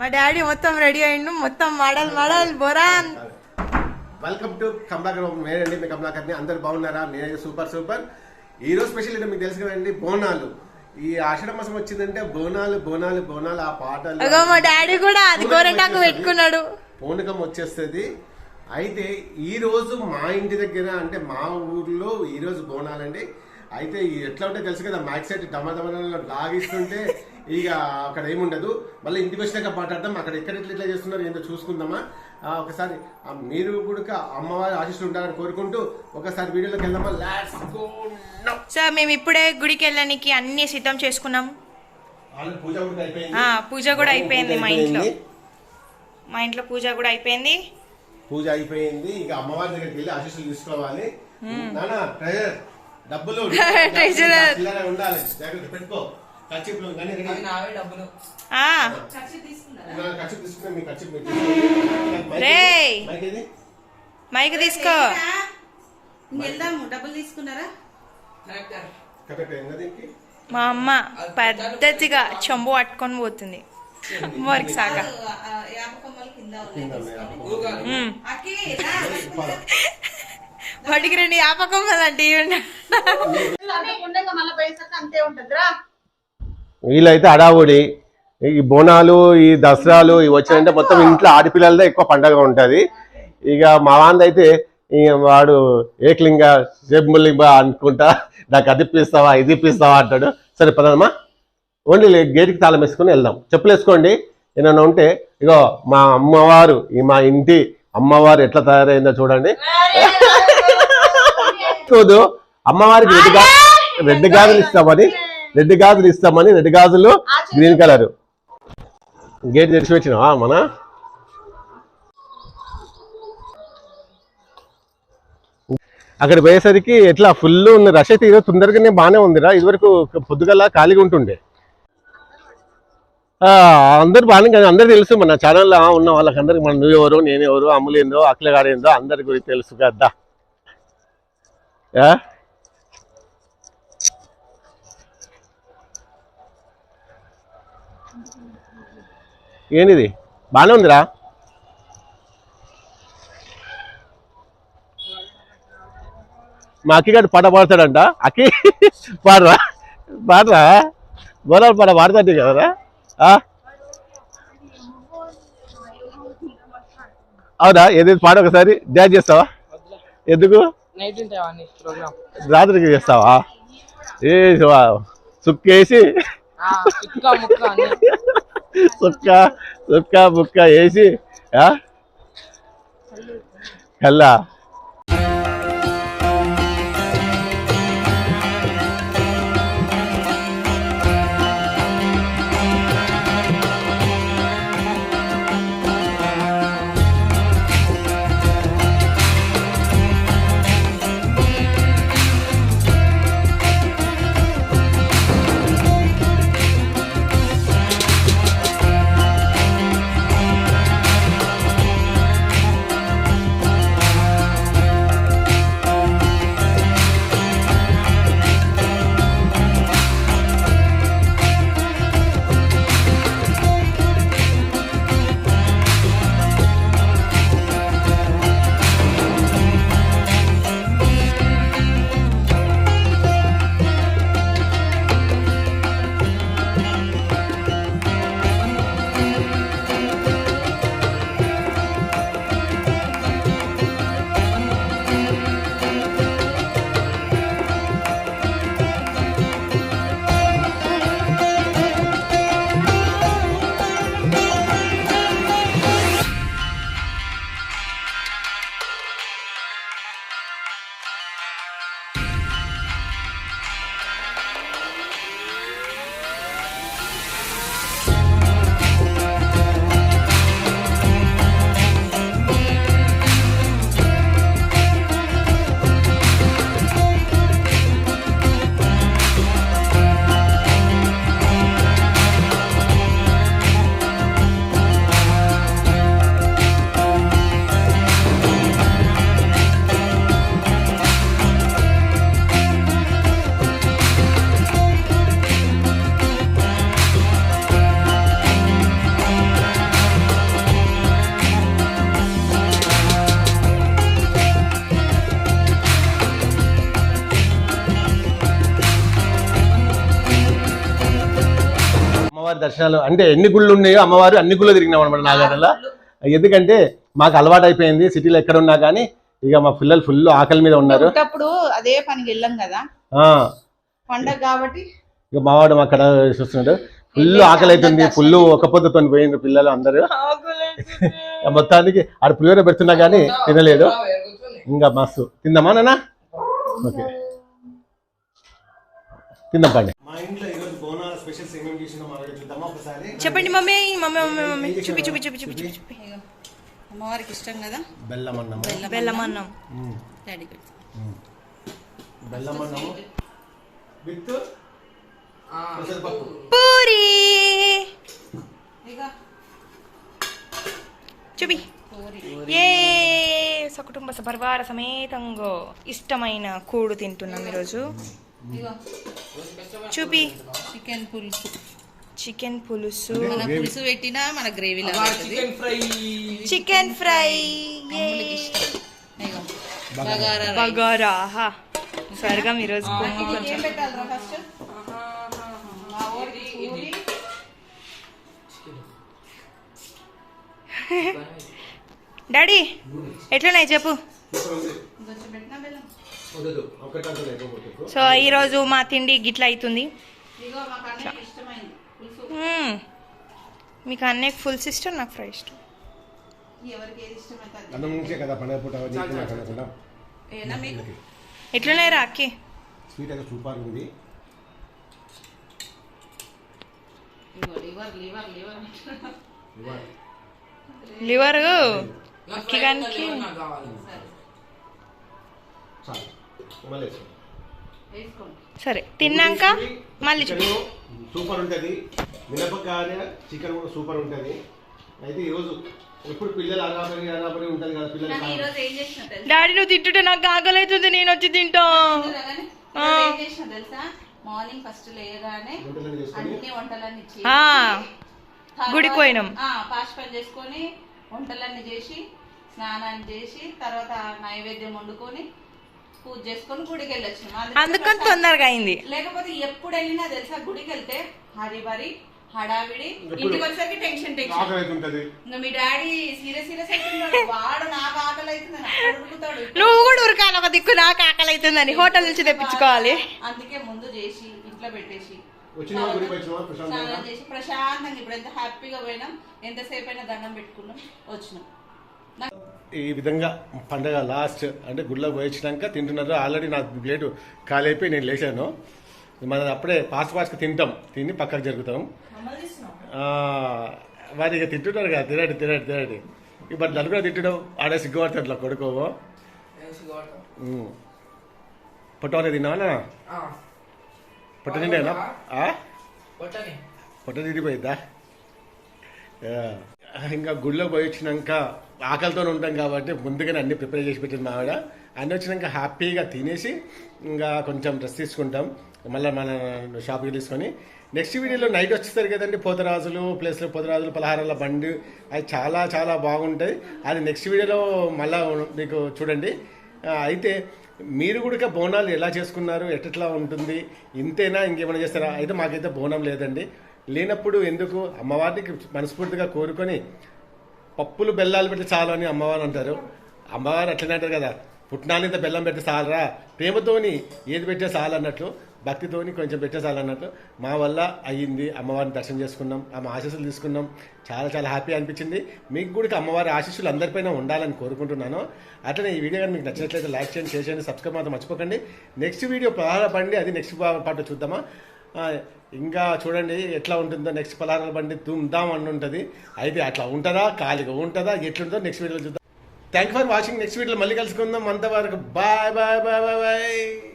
మా డాడీ మొత్తం రెడీ అయిండు మొత్తం మడల్ మడల్ బొరాన్. వెల్కమ్ టు కమలాకర్ నేనండి మీ కమలాకర్ని. అందరు బాగున్నారా? నేనైతే సూపర్ సూపర్. ఈ రోజు స్పెషల్ ఏంటో మీకు తెలుసు కదండి బోనాలు. ఈ ఆషాఢ మాసం వచ్చిందంటే బోనాలు బోనాలు బోనాలు ఆ పాటలు మా డాడీ కూడా అది గోరెంటాకు పెట్టుకున్నాడు. పూనకం వచ్చేస్తుంది. అయితే ఈ రోజు మా ఇంటి దగ్గర అంటే మా ఊర్లో ఈ రోజు బోనాలండి. అయితే ఎట్లా ఉంటే తెలుసు కదా మ్యాక్ సైడ్ డమడమల లాగిస్తుంటే ఇక అక్కడ ఏముండదు. మళ్ళీ ఇంటికి వచ్చినాక మాట్లాడదాం అక్కడ ఎక్కడ ఎట్లా ఇట్లా చేస్తున్నారు ఏంటో చూసుకుందామా. ఒకసారి మీరు కూడా అమ్మవారి ఆశిస్తూ ఉంటారని కోరుకుంటూ ఒకసారి వీడియోలోకి వెళ్దామా? లాట్స్ గో సో మేము ఇప్పుడే గుడికి వెళ్ళడానికి అన్ని సిద్ధం చేసుకున్నాం. పూజ కూడా అయిపోయింది. ఆ, పూజ కూడా అయిపోయింది మా ఇంట్లో. మా ఇంట్లో పూజ కూడా అయిపోయింది. పూజ అయిపోయింది. ఇక అమ్మవారి దగ్గరికి వెళ్ళి ఆశీస్సులు తీసుకోవాలి. ట్రెజర్ డబ్బులు ట్రెజరర్. చిల్లర ఉండాలి. జాగ్రత్త పెట్టుకో. ఖర్చులు కానీ రెడీ. నావే డబ్బులు. ఆ. నా ఖర్చు తీసుకున్నా మీ ఖర్చు మీరు తీసుకోండి. నాకు మైక్ రేయ్. మైక్ ఏది? మైక్ తీసుకో. వెళ్దాము డబ్బులు తీసుకున్నారా? మా అమ్మ పద్ధతిగా చెంబు పట్టుకొని పోతుంది. వర్క్ సాక. వాటికి రెండు ఆపకం అంటే వీళ్ళైతే అడావుడి ఈ బోనాలు ఈ దసరాలు ఇవి వచ్చినాయంటే మొత్తం ఇంట్లో ఆడపిల్లలదే ఎక్కువ పండగ ఉంటది. ఇక మా వాంది అయితే వాడు ఏకలింగ జబ్బులింగ అనుకుంటా నాకు అది ఇప్పిస్తావా ఇది ఇప్పిస్తావా అంటాడు. సరే పదమ్మా. ఓన్లీ గేట్కి తాళం వేసుకొని వెళ్దాం. చెప్పులు వేసుకోండి. ఏమైనా ఉంటే ఇగో మా అమ్మవారు ఈ మా ఇంటి అమ్మవారు ఎట్లా తయారైందో చూడండి. చూడు. అమ్మవారికి రెడ్గా రెడ్ గాజులు ఇస్తామని రెడ్ గాజులు ఇస్తామని రెడ్ గాజులు గ్రీన్ కలర్. గేట్ తెరిచి పెట్టినా మన అక్కడ పోయేసరికి ఎట్లా ఫుల్ ఉంది. రష్ అయితే ఈరోజు తొందరగానే బాగానే ఉందిరా. ఇదివరకు పొద్దుగల ఖాళీగా ఉంటుండే. ఆ, అందరు బాగానే కానీ అందరు తెలుసు మన ఛానల్లో ఉన్న వాళ్ళకందరికి మన నువ్వు ఎవరు నేను ఎవరు అమ్ములు ఏందో అఖిలగాడు ఏందో అందరి గురించి తెలుసు కదా. ఏంటిది? బాగానే ఉందిరా. మా అక్కిగాడు పాట పాడతాడంట. అక్కి పాడరా? పాడరా? గోదావరి పాట పాడతాడు కదరా? ఆ? అవునా? ఏదైతే పాట ఒకసారి డ్యాన్స్ చేస్తావా? ఎందుకు? రాత్రికి చేస్తావా? ఏ సుక్కేసి. सबका सबका बुक्का यही सी हाँ? खल्ला। దర్శనాలు అంటే ఎన్ని గుళ్ళు ఉన్నాయో అమ్మవారు అన్ని గుళ్ళు తిరిగినాం అనమాట నాగార్జునలో. ఎందుకంటే మాకు అలవాటు అయిపోయింది సిటీలో ఎక్కడ ఉన్నా కానీ ఇక మా పిల్లలు ఫుల్ ఆకలి మీద ఉన్నారు. అదే పనికి వెళ్ళాం కదా. ఆ, పండగ కాబట్టి. ఇక మావాడు మా అక్కడ చూస్తున్నాడు. ఫుల్ ఆకలి అవుతుంది ఫుల్ ఒక పొద్దుతో పోయింది పిల్లలు అందరూ. మొత్తానికి ఆడ పులిహోర పెడుతున్నా కానీ తినలేదు. ఇంకా మస్తు. తిందామా నాన్న? ఓకే. తిందాం పండి. మా ఇంట్లో స్పెషల్స్ ఏమేమి చేసినామో అవి చూద్దామా ఒకసారి? చెప్పండి మమ్మీ మమ్మీ మమ్మీ మమ్మీ. చూపి చూపి చూపి చూపి చూపి. చూపి. అమ్మవారికి ఇష్టం కదా? బెల్లం అన్నము బెల్లం అన్నం డాడీకి ఉమ్. బెల్లం అన్నము విత్ పూరి. చూపి. పూరి. ఏ సకుటుంబ పరివార సమేతంగా ఇష్టమైన కూడు తింటున్నాం ఈరోజు. చూపి. చికెన్ పులుసు. చికెన్ పులుసు. మన పులుసు పెట్టినా మన గ్రేవీ లాగా. Chicken fry. Chicken fry. Bagara. Bagara. స్వర్గం ఈరోజు డాడీ ఎట్లున్నాయి చెప్పు. సో ఈరోజు మా తిండి గిట్ల అవుతుంది మాకు అన్నయ్యకి అన్నయ్యకి ఫుల్ సిస్టమ్ నాకు ఫ్రై ఇష్టం. అన్నం నుంచే కదా పండగ పూట స్వీట్ అయితే సూపర్ ఉంది. ఇగో లివర్ అక్కి గానికి? సరే. తిన్నాక? మళ్ళీ సూపర్ ఉంటుంది. మినపకాయ చికెన్ కూడా సూపర్ ఉంటుంది. అయితే ఈరోజు ఎప్పుడు పిల్లలు అరాబరి అరాబరి ఉంటుంది కదా పిల్లలు కానీ ఈరోజు ఏం చేసిన తెలుసా? డాడీ నువ్వు తింటుంటే నాకు ఆకలవుతుంది నేను వచ్చి తింటా. కానీ? ఈరోజు ఏం చేసిన తెలుసా? మార్నింగ్ ఫస్ట్ లేయగానే అన్ని వంటలన్నీ చేసి ఆ, తర్వాత- గుడికి పోయినాం. పని చేసుకొని వంటలన్నీ చేసి స్నానాన్ని చేసి తర్వాత నైవేద్యం వండుకొని పూజ చేసుకొని గుడికి వెళ్ళొచ్చినాం అందుకే అందుకని తొందరగా అయింది. లేకపోతే ఎప్పుడు వెళ్ళినా తెలుసా గుడికి వెళ్తే హరిబరి హడావిడి? ఇంటికి వచ్చేసరికి టెన్షన్ టెన్షన్. ఆకలి అయితే ఉంటుంది ఇంకా మీ డాడీ సీరియస్ సీరియస్ అవుతున్నాడు వాడు నాకు ఆకలి అవుతుంది నాకు ఉడుకుతాడు నువ్వు కూడా ఉరకాలి ఒక దిక్కు నాకు ఆకలి అవుతుందని హోటల్ నుంచి తెప్పించుకోవాలి. అందుకే ముందు చేసి ఇంట్లో పెట్టేసి. స్నానం చేసి ప్రశాంతంగా ఇప్పుడు ఎంత హ్యాపీగా పోయినాం ఎంతసేపు అయినా దండం పెట్టుకున్నాం వచ్చినాం. ఈ విధంగా పండగ లాస్ట్ అంటే గుడిలోకి పోయించినాక తింటున్నారు. ఆల్రెడీ నా ప్లేటు ఖాళీ అయిపోయి నేను లేచాను. మనం అప్పుడే ఫాస్ట్ ఫాస్ట్గా తింటాం. తిని పక్కకు జరుగుతాం. వారు ఇక తింటున్నారు కదా. తినడు తినడు తినడు. ఇప్పుడు కూడా తిట్టడం ఆడే సిగ్గుపడతాడు అట్లా కొడుకోవో. పొట్టవనే తిన్నావా పొట్ట తిండేనా పొట్ట తిరిగిపోయిద్దా. ఇంకా గుళ్ళో పోయి వచ్చినాక ఆకలితో ఉంటాం కాబట్టి ముందుగానే అన్ని ప్రిపేర్ చేసి పెట్టింది మా ఆవిడ. అన్నీ వచ్చినాక హ్యాపీగా తినేసి ఇంకా కొంచెం డ్రెస్ తీసుకుంటాం. మళ్ళీ మన షాప్కి తీసుకొని. నెక్స్ట్ వీడియోలో నైట్ వచ్చేస్తారు కదండి పోతరాజులు ప్లస్ పోతరాజులు పలహారాల బండి అది చాలా చాలా బాగుంటాయి. అది నెక్స్ట్ వీడియోలో మళ్ళీ మీకు చూడండి. అయితే మీరు కూడా బోనాలు ఎలా చేసుకున్నారు ఎట్లా ఉంటుంది ఇంతేనా ఇంకేమైనా చేస్తారా? అయితే మాకైతే బోనం లేదండి. లేనప్పుడు ఎందుకు? అమ్మవారికి మనస్ఫూర్తిగా కోరుకొని పప్పులు బెల్లాలు పెట్టి చాలు అని అమ్మవారు అంటారు. అమ్మవారు అట్లనే అంటారు కదా పుట్టినాలంత బెల్లం పెట్టి చాలరా ప్రేమతోని ఏది పెట్టే చాలు అన్నట్లు భక్తితోని కొంచెం పెట్టే చాలు అన్నట్లు మా వల్ల అయ్యింది. అమ్మవారిని దర్శనం చేసుకున్నాం ఆమె ఆశీస్సులు తీసుకున్నాం. చాలా చాలా హ్యాపీ అనిపించింది. మీకు కూడా అమ్మవారి ఆశీస్సులు అందరిపైన ఉండాలని కోరుకుంటున్నాను. అట్లనే ఈ వీడియో కానీ మీకు నచ్చినట్లయితే లైక్ చేయండి షేర్ చేయండి సబ్స్క్రైబ్ మాత్రం మర్చిపోకండి. నెక్స్ట్ వీడియో పలారా అది నెక్స్ట్ పాట చూద్దామా? ఇంకా చూడండి ఎట్లా ఉంటుందో నెక్స్ట్ పలారాల బండి దుమ్దాం అని ఉంటుంది. అయితే అట్లా ఉంటుందా? ఖాళీగా ఉంటుందా? ఎట్లుంటుందో నెక్స్ట్ వీడియోలో చూద్దాం. థ్యాంక్ ఫర్ వాచింగ్ నెక్స్ట్ వీడియోలో మళ్ళీ కలుసుకుందాం. అంతవరకు bye bye bye bye bye